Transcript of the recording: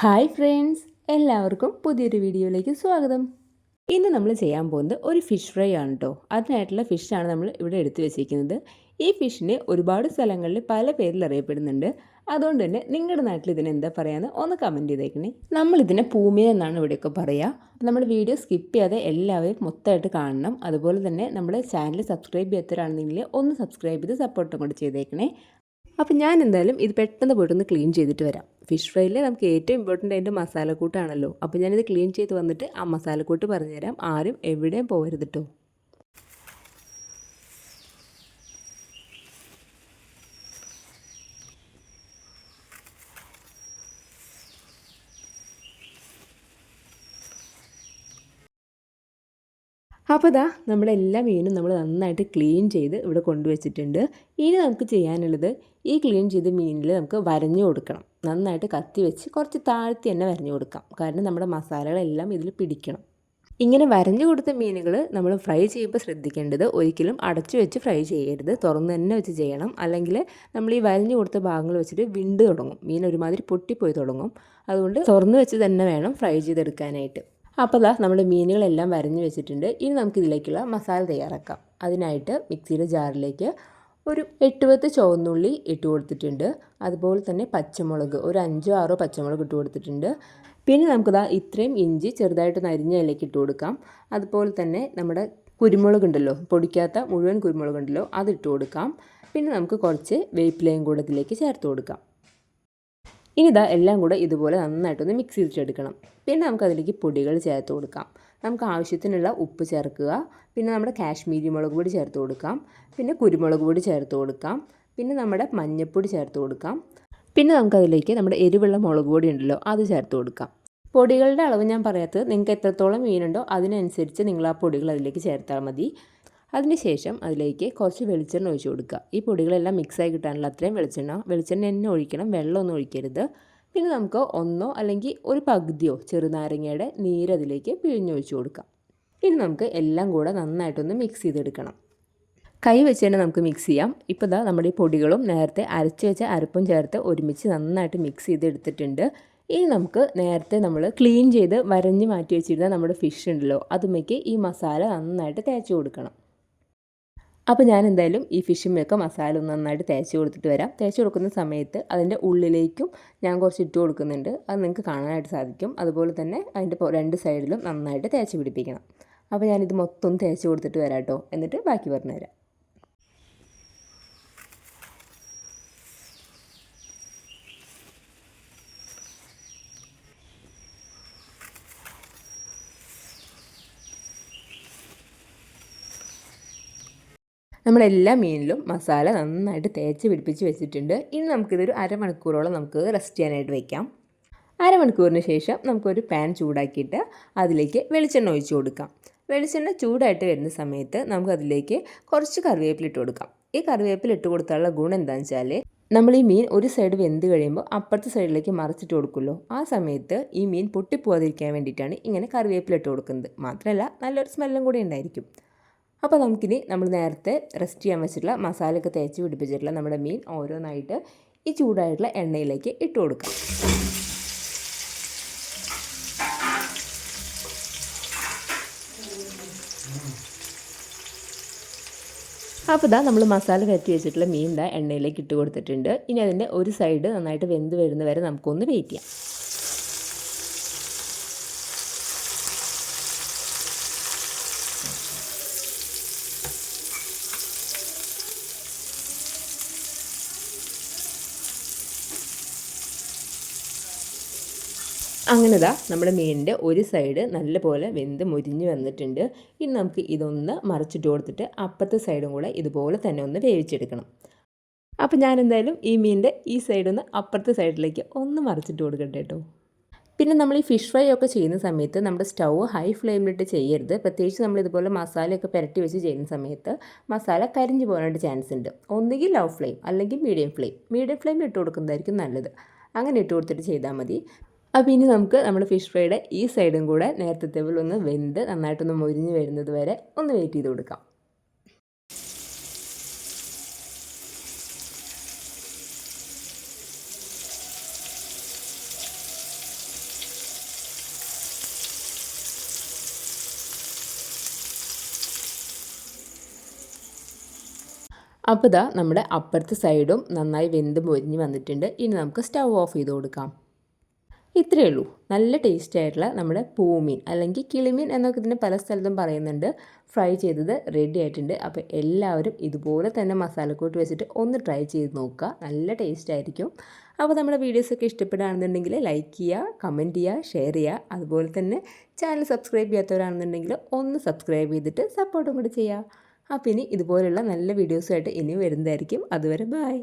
Hi friends എല്ലാവർക്കും പുതിയൊരു വീഡിയോയിലേക്ക് സ്വാഗതം. ഇന്ന് നമ്മൾ ചെയ്യാൻ പോകുന്നത് ഒരു ഫിഷ് ഫ്രൈ ആണ് കേട്ടോ അതിനായിട്ടുള്ള ഫിഷാണ് നമ്മൾ ഇവിടെ എടുത്തു വെച്ചിരിക്കുന്നത്. ഈ ഫിഷിനെ ഒരുപാട് സ്ഥലങ്ങളിൽ പല പേരിൽ അറിയപ്പെടുന്നുണ്ട്. അതുകൊണ്ട് തന്നെ നിങ്ങളുടെ നാട്ടിൽ ഇതിനെ എന്താ പറയാന്ന് ഒന്ന് കമന്റ് ചെയ്തേക്കണേ. നമ്മളിതിനെ പൂമീൻ എന്നാണ് ഇവിടെയൊക്കെ പറയുക നമ്മൾ വീഡിയോ സ്കിപ്പ് ചെയ്യാതെ എല്ലാവരും മൊത്തമായിട്ട് കാണണം. അതുപോലെ തന്നെ നമ്മുടെ ചാനൽ സബ്സ്ക്രൈബ് ചെയ്യാത്തവരാണെന്നെങ്കിൽ ഒന്ന് സബ്സ്ക്രൈബ് ചെയ്ത് സപ്പോർട്ടും കൂടി ചെയ്തേക്കണേ. അപ്പം ഞാൻ എന്തായാലും ഇത് പെട്ടെന്ന് പോയിട്ടൊന്ന് ക്ലീൻ ചെയ്തിട്ട് വരാം. ഫിഷ് ഫ്രൈയിൽ നമുക്ക് ഏറ്റവും ഇമ്പോർട്ടന്റ് അതിന്റെ മസാലക്കൂട്ടാണല്ലോ. അപ്പോൾ ഞാനിത് ക്ലീൻ ചെയ്ത് വന്നിട്ട് ആ മസാലക്കൂട്ട് പറഞ്ഞുതരാം. ആരും എവിടെയും പോകരുത് കേട്ടോ അപ്പോൾ ഇതാ നമ്മുടെ എല്ലാ മീനും നമ്മൾ നന്നായിട്ട് ക്ലീൻ ചെയ്ത് ഇവിടെ കൊണ്ടുവച്ചിട്ടുണ്ട്. ഇനി നമുക്ക് ചെയ്യാനുള്ളത് ഈ ക്ലീൻ ചെയ്ത മീനിൽ നമുക്ക് വരഞ്ഞു കൊടുക്കണം. നന്നായിട്ട് കത്തി വെച്ച് കുറച്ച് താഴ്ത്തി തന്നെ വരഞ്ഞു കൊടുക്കാം. കാരണം നമ്മുടെ മസാലകളെല്ലാം ഇതിൽ പിടിക്കണം. ഇങ്ങനെ വരഞ്ഞു കൊടുത്ത മീനുകൾ നമ്മൾ ഫ്രൈ ചെയ്യുമ്പോൾ ശ്രദ്ധിക്കേണ്ടത് ഒരിക്കലും അടച്ചു വെച്ച് ഫ്രൈ ചെയ്യരുത്. തുറന്ന് തന്നെ വെച്ച് ചെയ്യണം. അല്ലെങ്കിൽ നമ്മൾ ഈ വരഞ്ഞു കൊടുത്ത ഭാഗങ്ങൾ വെച്ചിട്ട് വിണ്ട് തുടങ്ങും. മീൻ ഒരുമാതിരി പൊട്ടിപ്പോയി തുടങ്ങും. അതുകൊണ്ട് തുറന്ന് വെച്ച് തന്നെ വേണം ഫ്രൈ ചെയ്തെടുക്കാനായിട്ട്. അപ്പോൾ ദാ നമ്മുടെ മീനുകളെല്ലാം വരഞ്ഞ് വെച്ചിട്ടുണ്ട്. ഇനി നമുക്ക് ഇതിലേക്കുള്ള മസാല തയ്യാറാക്കാം. അതിനായിട്ട് മിക്സിയുടെ ജാറിലേക്ക് ഒരു എട്ട് പത്ത് ചുവന്നുള്ളി ഇട്ട് കൊടുത്തിട്ടുണ്ട്. അതുപോലെ തന്നെ പച്ചമുളക് ഒരു അഞ്ചോ ആറോ പച്ചമുളക് ഇട്ട് കൊടുത്തിട്ടുണ്ട്. പിന്നെ നമുക്കിതാ ഇത്രയും ഇഞ്ചി ചെറുതായിട്ട് നരിഞ്ഞ ഇലയ്ക്ക് ഇട്ട് കൊടുക്കാം. അതുപോലെ തന്നെ നമ്മുടെ കുരുമുളക് ഉണ്ടല്ലോ പൊടിക്കാത്ത മുഴുവൻ കുരുമുളക് ഉണ്ടല്ലോ അതിട്ട് കൊടുക്കാം. പിന്നെ നമുക്ക് കുറച്ച് വേപ്പിലയും കൂടെ ഇതിലേക്ക് ചേർത്ത് കൊടുക്കാം. ഇനി ഇതാ എല്ലാം കൂടെ ഇതുപോലെ നന്നായിട്ടൊന്ന് മിക്സ് ചെയ്തിട്ടെടുക്കണം. പിന്നെ നമുക്ക് അതിലേക്ക് പൊടികൾ ചേർത്ത് കൊടുക്കാം. നമുക്ക് ആവശ്യത്തിനുള്ള ഉപ്പ് ചേർക്കുക. പിന്നെ നമ്മുടെ കാശ്മീരി മുളക് പൊടി ചേർത്ത് കൊടുക്കാം. പിന്നെ കുരുമുളക് പൊടി ചേർത്ത് കൊടുക്കാം. പിന്നെ നമ്മുടെ മഞ്ഞൾപ്പൊടി ചേർത്ത് കൊടുക്കാം. പിന്നെ നമുക്കതിലേക്ക് നമ്മുടെ എരിവുള്ള മുളക് പൊടി ഉണ്ടല്ലോ അത് ചേർത്ത് കൊടുക്കാം. പൊടികളുടെ അളവ് ഞാൻ പറയാത്തത് നിങ്ങൾക്ക് എത്രത്തോളം മീനുണ്ടോ അതിനനുസരിച്ച് നിങ്ങൾ ആ പൊടികൾ അതിലേക്ക് ചേർത്താൽ മതി. അതിനുശേഷം അതിലേക്ക് കുറച്ച് വെളിച്ചെണ്ണ ഒഴിച്ച് കൊടുക്കുക. ഈ പൊടികളെല്ലാം മിക്സായി കിട്ടാനുള്ള അത്രയും വെളിച്ചെണ്ണ. വെളിച്ചെണ്ണ തന്നെ ഒഴിക്കണം. വെള്ളമൊന്നും ഒഴിക്കരുത്. പിന്നെ നമുക്ക് ഒന്നോ അല്ലെങ്കിൽ ഒരു പകുതിയോ ചെറുനാരങ്ങയുടെ നീര് അതിലേക്ക് പിഴിഞ്ഞൊഴിച്ച് കൊടുക്കാം. ഇനി നമുക്ക് എല്ലാം കൂടെ നന്നായിട്ടൊന്ന് മിക്സ് ചെയ്തെടുക്കണം. കൈ വെച്ച് തന്നെ നമുക്ക് മിക്സ് ചെയ്യാം. ഇപ്പോൾ ഇതാ നമ്മുടെ ഈ പൊടികളും നേരത്തെ അരച്ച് വെച്ച അരപ്പും ചേർത്ത് ഒരുമിച്ച് നന്നായിട്ട് മിക്സ് ചെയ്തെടുത്തിട്ടുണ്ട്. ഇനി നമുക്ക് നേരത്തെ നമ്മൾ ക്ലീൻ ചെയ്ത് വരഞ്ഞ് മാറ്റി വെച്ചിരുന്ന നമ്മുടെ ഫിഷ് ഉണ്ടല്ലോ അതുമേക്ക് ഈ മസാല നന്നായിട്ട് തേച്ച് കൊടുക്കണം. അപ്പോൾ ഞാൻ എന്തായാലും ഈ ഫിഷ് മിൽക്ക് മസാല ഒന്ന് നന്നായിട്ട് തേച്ച് കൊടുത്തിട്ട് വരാം. തേച്ച് കൊടുക്കുന്ന സമയത്ത് അതിന്റെ ഉള്ളിലേക്കും ഞാൻ കുറച്ച് ഇട്ട് കൊടുക്കുന്നുണ്ട്. അത് നിങ്ങൾക്ക് കാണാനായിട്ട് സാധിക്കും. അതുപോലെ തന്നെ അതിന്റെ രണ്ട് സൈഡിലും നന്നായിട്ട് തേച്ച് പിടിപ്പിക്കണം. അപ്പോൾ ഞാനിത് മൊത്തം തേച്ച് കൊടുത്തിട്ട് വരാം കേട്ടോ എന്നിട്ട് ബാക്കി പറഞ്ഞുതരാം. നമ്മളെല്ലാ മീനിലും മസാല നന്നായിട്ട് തേച്ച് പിടിപ്പിച്ച് വെച്ചിട്ടുണ്ട്. ഇനി നമുക്കിതൊരു അരമണിക്കൂറോളം നമുക്ക് റെസ്റ്റ് ചെയ്യാനായിട്ട് വയ്ക്കാം അരമണിക്കൂറിന് ശേഷം നമുക്കൊരു പാൻ ചൂടാക്കിയിട്ട് അതിലേക്ക് വെളിച്ചെണ്ണ ഒഴിച്ചു കൊടുക്കാം. വെളിച്ചെണ്ണ ചൂടായിട്ട് വരുന്ന സമയത്ത് നമുക്കതിലേക്ക് കുറച്ച് കറിവേപ്പില ഇട്ട് കൊടുക്കാം. ഈ കറിവേപ്പില ഇട്ട് കൊടുത്താലുള്ള ഗുണം എന്താണെന്ന് വെച്ചാൽ നമ്മൾ ഈ മീൻ ഒരു സൈഡ് വെന്ത് കഴിയുമ്പോൾ അപ്പുറത്തെ സൈഡിലേക്ക് മറിച്ചിട്ട് കൊടുക്കുമല്ലോ. ആ സമയത്ത് ഈ മീൻ പൊട്ടിപ്പോകാതിരിക്കാൻ വേണ്ടിയിട്ടാണ് ഇങ്ങനെ കറിവേപ്പില ഇട്ട് കൊടുക്കുന്നത്. മാത്രമല്ല നല്ലൊരു സ്മെല്ലും കൂടി ഉണ്ടായിരിക്കും. അപ്പോൾ നമുക്കിനി നമ്മൾ നേരത്തെ റെസ്റ്റ് ചെയ്യാൻ വെച്ചിട്ടുള്ള മസാലയൊക്കെ തേച്ച് പിടിപ്പിച്ചിട്ടുള്ള നമ്മുടെ മീൻ ഓരോന്നായിട്ട് ഈ ചൂടായിട്ടുള്ള എണ്ണയിലേക്ക് ഇട്ട് കൊടുക്കാം. അപ്പോൾ ഇതാ നമ്മൾ മസാല കയറ്റി വെച്ചിട്ടുള്ള മീൻ ഇതാ എണ്ണയിലേക്ക് ഇട്ട് കൊടുത്തിട്ടുണ്ട്. ഇനി അതിന്റെ ഒരു സൈഡ് നന്നായിട്ട് വെന്ത് വരുന്ന വരെ നമുക്കൊന്ന് വെയിറ്റ് ചെയ്യാം. അങ്ങനെ ഇതാ നമ്മുടെ മീനിന്റെ ഒരു സൈഡ് നല്ലപോലെ വെന്ത് മുരിഞ്ഞ് വന്നിട്ടുണ്ട്. ഇനി നമുക്ക് ഇതൊന്ന് മറിച്ചിട്ട് കൊടുത്തിട്ട് അപ്പുറത്തെ സൈഡും കൂടെ ഇതുപോലെ തന്നെ ഒന്ന് വേവിച്ചെടുക്കണം. അപ്പോൾ ഞാൻ എന്തായാലും ഈ മീനിന്റെ ഈ സൈഡൊന്ന് അപ്പുറത്തെ സൈഡിലേക്ക് ഒന്ന് മറിച്ചിട്ട് കൊടുക്കട്ടെ കേട്ടോ. പിന്നെ നമ്മൾ ഈ ഫിഷ് ഫ്രൈ ഒക്കെ ചെയ്യുന്ന സമയത്ത് നമ്മുടെ സ്റ്റൗ ഹൈ ഫ്ലെയിമിലിട്ട് ചെയ്യരുത്. പ്രത്യേകിച്ച് നമ്മൾ ഇതുപോലെ മസാലയൊക്കെ പുരട്ടി വെച്ച് ചെയ്യുന്ന സമയത്ത് മസാല കരിഞ്ഞു പോകാനായിട്ട് ചാൻസ് ഉണ്ട്. ഒന്നുകിൽ ലോ ഫ്ലെയിം അല്ലെങ്കിൽ മീഡിയം ഫ്ലെയിം മീഡിയം ഫ്ലെയിമിൽ ഇട്ട് കൊടുക്കുന്നതായിരിക്കും നല്ലത്. അങ്ങനെ ഇട്ട് കൊടുത്തിട്ട് ചെയ്താൽ മതി. അപ്പോൾ ഇനി നമുക്ക് നമ്മുടെ ഫിഷ് ഫ്രൈയുടെ ഈ സൈഡും കൂടെ നേരത്തെ ടേബിൾ ഒന്ന് വെന്ത് നന്നായിട്ടൊന്ന് മൊരിഞ്ഞ് വരുന്നത് വരെ ഒന്ന് വെയിറ്റ് ചെയ്ത് കൊടുക്കാം. അപ്പോൾ ഇതാ നമ്മുടെ അപ്പുറത്തെ സൈഡും നന്നായി വെന്ത് മൊരിഞ്ഞ് വന്നിട്ടുണ്ട്. ഇനി നമുക്ക് സ്റ്റൗ ഓഫ് ചെയ്ത് കൊടുക്കാം. ഇത്രയേ ഉള്ളൂ. നല്ല ടേസ്റ്റി ആയിട്ടുള്ള നമ്മുടെ പൂമീൻ അല്ലെങ്കിൽ കിളിമീൻ എന്നൊക്കെ ഇതിന് പല സ്ഥലത്തും പറയുന്നുണ്ട്. ഫ്രൈ ചെയ്തത് റെഡി ആയിട്ടുണ്ട്. അപ്പോൾ എല്ലാവരും ഇതുപോലെ തന്നെ മസാലക്കൂട്ട് വെച്ചിട്ട് ഒന്ന് ട്രൈ ചെയ്ത് നോക്കുക. നല്ല ടേസ്റ്റ് ആയിരിക്കും. അപ്പോൾ നമ്മുടെ വീഡിയോസൊക്കെ ഇഷ്ടപ്പെടുകയാണെന്നുണ്ടെങ്കിൽ ലൈക്ക് ചെയ്യുക കമന്റ് ചെയ്യുക ഷെയർ ചെയ്യുക. അതുപോലെ തന്നെ ചാനൽ സബ്സ്ക്രൈബ് ചെയ്യാത്തവരാണെന്നുണ്ടെങ്കിൽ ഒന്ന് സബ്സ്ക്രൈബ് ചെയ്തിട്ട് സപ്പോർട്ടും കൂടെ ചെയ്യുക. അപ്പോൾ ഇനി ഇതുപോലുള്ള നല്ല വീഡിയോസുമായിട്ട് ഇനി വരുന്നതായിരിക്കും. അതുവരെ ബായ്